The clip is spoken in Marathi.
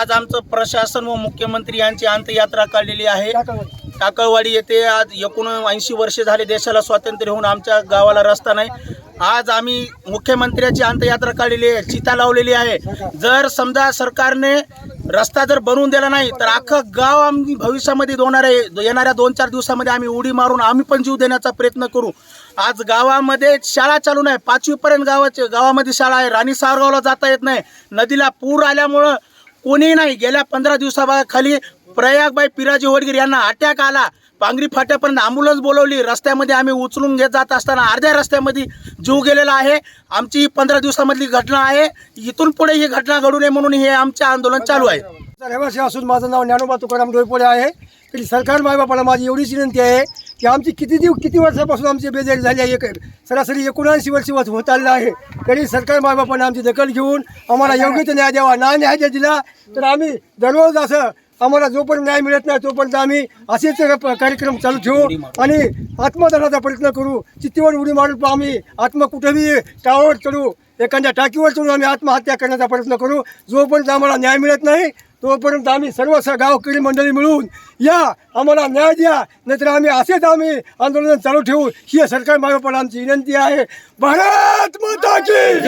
आज आमचं प्रशासन व मुख्यमंत्री यांची अंत्ययात्रा काढलेली आहे. टाकळवाडी येथे आज एकूण ऐंशी वर्षे झाले देशाला स्वातंत्र्य होऊन आमच्या गावाला रस्ता नाही. आज आम्ही मुख्यमंत्र्याची अंत्ययात्रा काढलेली आहे चिता लावलेली आहे. जर समजा सरकारने रस्ता जर बनवून दिला नाही तर अख्खं गाव आम्ही भविष्यामध्ये आहे. येणाऱ्या दोन चार दिवसामध्ये आम्ही उडी मारून आम्ही पण जीव देण्याचा प्रयत्न करू. आज गावामध्ये शाळा चालू नाही. पाचवीपर्यंत गावाचे गावामध्ये शाळा आहे. राणी सारगावला जाता येत नाही. नदीला पूर आल्यामुळं कोणी नाही. गेल्या पंधरा दिवसाखाली प्रयागबाई पिराजी होडगीर यांना अटॅक आला. पांगरी फाट्यापर्यंत अँब्युलन्स बोलवली. रस्त्यामध्ये आम्ही उचलून घेत जात असताना अर्ध्या रस्त्यामध्ये जीव गेलेला आहे. आमची पंधरा दिवसामधली घटना आहे. इथून पुढे ही घटना घडू नये म्हणून हे आमचे आंदोलन चालू आहे. रहिवासी असून माझं नाव ज्ञानोबा तुकाराम डोईपोळे आहे. तरी सरकार मायबापाला माझी एवढीच विनंती आहे की आमची किती दिव किती वर्षापासून आमची बेजारी झाली आहे एक सरासरी एकोणऐंशी वर्ष होत होत आलेलं आहे. तरी सरकार मायबापाने आमची दखल घेऊन आम्हाला योग्य ते न्याय द्यावा ना न्याय जर दिला तर आम्ही दररोज असं आम्हाला जोपर्यंत न्याय मिळत नाही तोपर्यंत आम्ही असेच प- कार्यक्रम चालू ठेवू आणि आत्मदनाचा प्रयत्न करू. चित्तीवर उडी मारून आम्ही आत्म कुठेही टावर चढू. एखाद्या टाकीवर चढून आम्ही आत्महत्या करण्याचा प्रयत्न करू. जोपर्यंत आम्हाला न्याय मिळत नाही तोपर्यंत आम्ही सर्व गावकरी मंडळी मिळून या आम्हाला न्याय द्या नाहीतर आम्ही असेच आम्ही आंदोलन चालू ठेवू. ही सरकार मागोपण आमची विनंती आहे. भारत माता की